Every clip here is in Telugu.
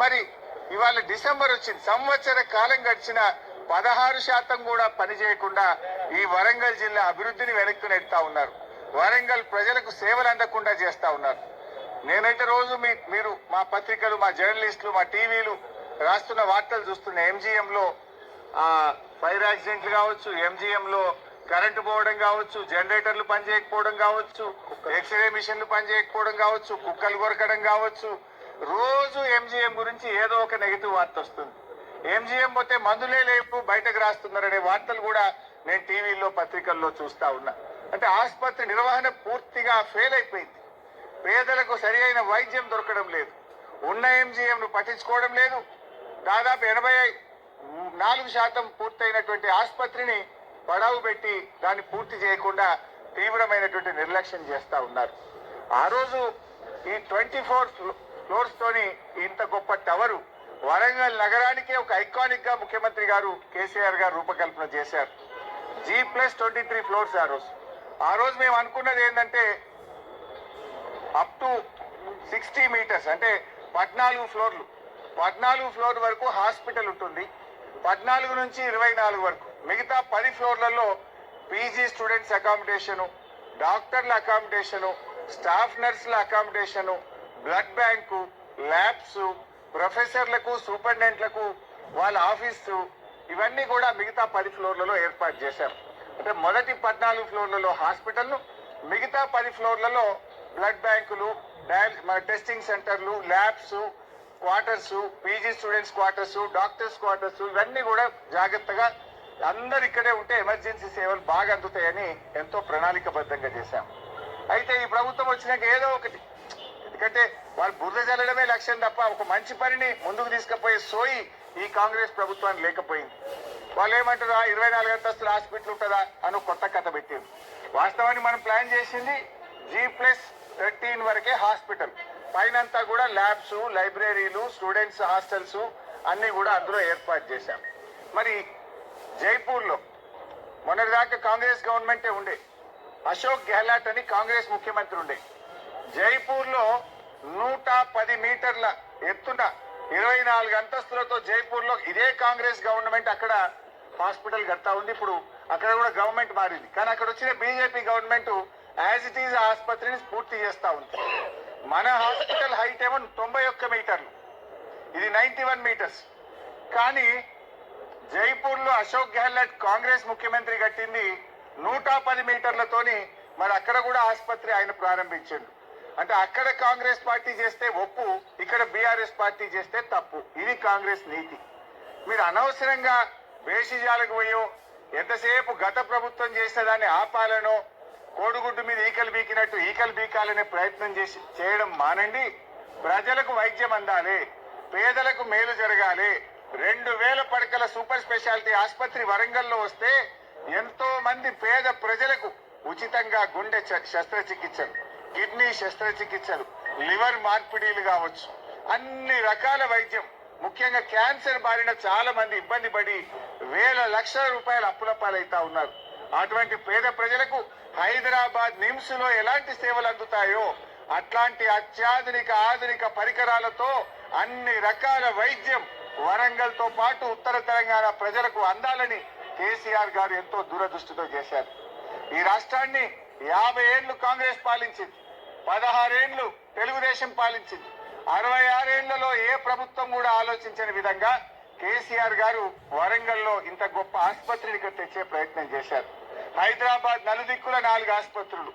మరి ఇవాళ డిసెంబర్ వచ్చింది. సంవత్సర కాలం గడిచిన పదహారు శాతం కూడా పని చేయకుండా ఈ వరంగల్ జిల్లా అభివృద్ధిని వెనక్కి నెడతా ఉన్నారు. వరంగల్ ప్రజలకు సేవలు అందకుండా చేస్తా ఉన్నారు. నేనైతే రోజు మీ మీరు మా పత్రికలు మా జర్నలిస్టులు మా టీవీలు రాస్తున్న వార్తలు చూస్తున్న ఎంజీఎంలో ఫైర్ యాక్సిడెంట్లు కావచ్చు ఎంజీఎంలో కరెంటు పోవడం కావచ్చు జనరేటర్లు పనిచేయకపోవడం కావచ్చు ఎక్స్రే మిషన్లు పనిచేయకపోవడం కావచ్చు కుక్కలు కొరకడం కావచ్చు రోజు ఎంజీఎం గురించి ఏదో ఒక నెగిటివ్ వార్త వస్తుంది. ఎంజీఎం పోతే మందులే లేపు బయటకు రాస్తున్నారనే వార్తలు కూడా నేను టీవీలో పత్రికల్లో చూస్తా ఉన్నా. అంటే ఆసుపత్రి నిర్వహణ పూర్తిగా ఫెయిల్ అయిపోయింది. పేదలకు సరి అయిన వైద్యం దొరకడం లేదు. ఉన్న ఎంజీఎంను పట్టించుకోవడం లేదు. దాదాపు ఎనభై నాలుగు శాతం పూర్తయినటువంటి ఆసుపత్రిని పడవు పెట్టి దాన్ని పూర్తి చేయకుండా తీవ్రమైనటువంటి నిర్లక్ష్యం చేస్తూ ఉన్నారు. ఆ రోజు ఈ ట్వంటీ ఫోర్ ఫ్లోర్స్ తోని ఇంత గొప్ప టవరు వరంగల్ నగరానికే ఒక ఐకానిక్గా ముఖ్యమంత్రి గారు కేసీఆర్ గారు రూపకల్పన చేశారు. G plus twenty three floors ఆ రోజు. ఆ రోజు మేము అనుకున్నది ఏంటంటే అప్ టు సిక్స్టీ మీటర్స్ అంటే పద్నాలుగు ఫ్లోర్లు. పద్నాలుగు ఫ్లోర్ వరకు హాస్పిటల్ ఉంటుంది. పద్నాలుగు నుంచి ఇరవై నాలుగు వరకు. మిగతా పది ఫ్లోర్లలో పీజీ స్టూడెంట్స్ అకామిడేషను డాక్టర్ల అకామిడేషను స్టాఫ్ నర్సుల అకామిడేషను బ్లడ్ బ్యాంకు ల్యాబ్స్ ప్రొఫెసర్లకు సూపరింటెండెంట్లకు వాళ్ళ ఆఫీసు ఇవన్నీ కూడా మిగతా పది ఫ్లోర్లలో ఏర్పాటు చేశారు. అంటే మొదటి పద్నాలుగు ఫ్లోర్లలో హాస్పిటల్ మిగతా పది ఫ్లోర్లలో బ్లడ్ బ్యాంకులు డయల్ మన టెస్టింగ్ సెంటర్లు labs quarters PG students quarters doctors quarters ఇవన్నీ కూడా జాగ్రత్తగా అందరు ఇక్కడే ఉంటే ఎమర్జెన్సీ సేవలు బాగా అందుతాయని ఎంతో ప్రణాళికబద్ధంగా చేశాం. అయితే ఈ ప్రభుత్వం వచ్చినాక ఏదో ఒకటి ఎందుకంటే వాళ్ళు బురద జల్లడమే లక్ష్యం తప్ప ఒక మంచి పనిని ముందుకు తీసుకుపోయే సోయి ఈ కాంగ్రెస్ ప్రభుత్వానికి లేకపోయింది. వాళ్ళు ఏమంటారు "ఆ, ఇరవై నాలుగు అంతస్తుల హాస్పిటల్ ఉంటుందా? అని కొత్త కథ పెట్టారు. వాస్తవానికి మనం ప్లాన్ చేసింది జీ ప్లస్ థర్టీన్ వరకే హాస్పిటల్. పైనంతా కూడా ల్యాబ్స్ లైబ్రరీలు స్టూడెంట్స్ హాస్టల్స్ అన్ని కూడా అందులో ఏర్పాటు చేశాం. మరి జైపూర్లో మొన్నటిదాకా కాంగ్రెస్ గవర్నమెంటే ఉండే. అశోక్ గెహ్లాట్ అని కాంగ్రెస్ ముఖ్యమంత్రి ఉండే. జైపూర్లో నూట పది మీటర్ల ఎత్తున ఇరవై నాలుగు అంతస్తులతో జైపూర్లో ఇదే కాంగ్రెస్ గవర్నమెంట్ అక్కడ హాస్పిటల్ కడతా ఉంది. ఇప్పుడు అక్కడ కూడా గవర్నమెంట్ మారింది. కానీ అక్కడ వచ్చిన BJP government as it is ఆసుపత్రిని పూర్తి చేస్తా ఉంది. మన హాస్పిటల్ హైట్ ఏమో తొంభై ఒక్క మీటర్లు. ఇది నైన్టీ వన్ మీటర్స్. కానీ జైపూర్లో అశోక్ గెహ్లట్ కాంగ్రెస్ ముఖ్యమంత్రి కట్టింది నూట పది మీటర్లతోని. మరి అక్కడ కూడా ఆసుపత్రి ఆయన ప్రారంభించిండు. అంటే అక్కడ కాంగ్రెస్ పార్టీ చేస్తే ఒప్పు ఇక్కడ బీఆర్ఎస్ పార్టీ చేస్తే తప్పు. ఇది కాంగ్రెస్ నీతి. మీరు అనవసరంగా వేషిజాలకు పోయో ఎంతసేపు గత ప్రభుత్వం చేసిన దాన్ని ఆపాలనో కోడిగుడ్డు మీద ఈకలు బీకినట్టు ఈకలు బీకాలనే ప్రయత్నం చేసి చేయడం మానండి. ప్రజలకు వైద్యం అందాలి. పేదలకు మేలు జరగాలి. రెండు వేల పడకల సూపర్ స్పెషాలిటీ ఆసుపత్రి వరంగల్లో వస్తే ఎంతో మంది పేద ప్రజలకు ఉచితంగా గుండె చ- శస్త్రచికిత్సలు. కిడ్నీ శస్త్రచికిత్సలు లివర్ మార్పిడీలు కావచ్చు అన్ని రకాల వైద్యం. ముఖ్యంగా క్యాన్సర్ బారిన చాలా మంది ఇబ్బంది పడి వేల లక్షల రూపాయల అప్పుల పాలైతా ఉన్నారు. అటువంటి పేద ప్రజలకు హైదరాబాద్ నిమ్స్లో ఎలాంటి సేవలు అందుతాయో అట్లాంటి అత్యాధునిక ఆధునిక పరికరాలతో అన్ని రకాల వైద్యం వరంగల్తో పాటు ఉత్తర తెలంగాణ ప్రజలకు అందాలని కేసీఆర్ గారు ఎంతో దూరదృష్టితో చేశారు. ఈ రాష్ట్రాన్ని యాభై ఏళ్ళు కాంగ్రెస్ పాలించింది. పదహారేళ్ళు తెలుగుదేశం పాలించింది. అరవై ఆరేళ్ళలో ఏ ప్రభుత్వం కూడా ఆలోచించని విధంగా కేసీఆర్ గారు వరంగల్లో ఇంత గొప్ప ఆసుపత్రిని తెచ్చే ప్రయత్నం చేశారు. హైదరాబాద్ నలుదిక్కుల నాలుగు ఆసుపత్రులు.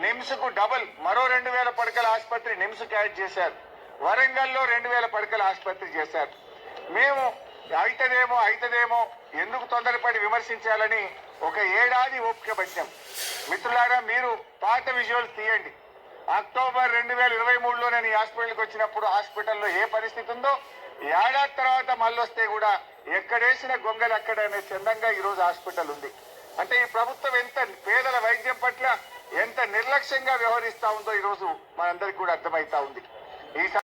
నిమ్స్కు డబుల్ మరో రెండు వేల పడకల ఆసుపత్రి నిమ్స్ క్యాడ్ చేశారు. వరంగల్లో రెండు వేల పడకల ఆసుపత్రి చేశారు. మేము అయితదేమో అయితదేమో ఎందుకు తొందరపడి విమర్శించాలని ఒక ఏడాది ఓపిక పట్టాం మిత్రులారా మీరు పాత విజువల్స్ తీయండి. అక్టోబర్ రెండు వేల ఇరవై మూడులో నేను ఈ హాస్పిటల్కి వచ్చినప్పుడు హాస్పిటల్లో ఏ పరిస్థితి ఉందో ఏడాది తర్వాత మళ్ళొస్తే కూడా ఎక్కడేసిన గొంగలు అక్కడ అనే చందంగా ఈ రోజు హాస్పిటల్ ఉంది. అంటే ఈ ప్రభుత్వం ఎంత పేదల వైద్యం పట్ల ఎంత నిర్లక్ష్యంగా వ్యవహరిస్తూ ఉందో ఈ రోజు మనందరికి కూడా అర్థమైతా ఉంది. ఈ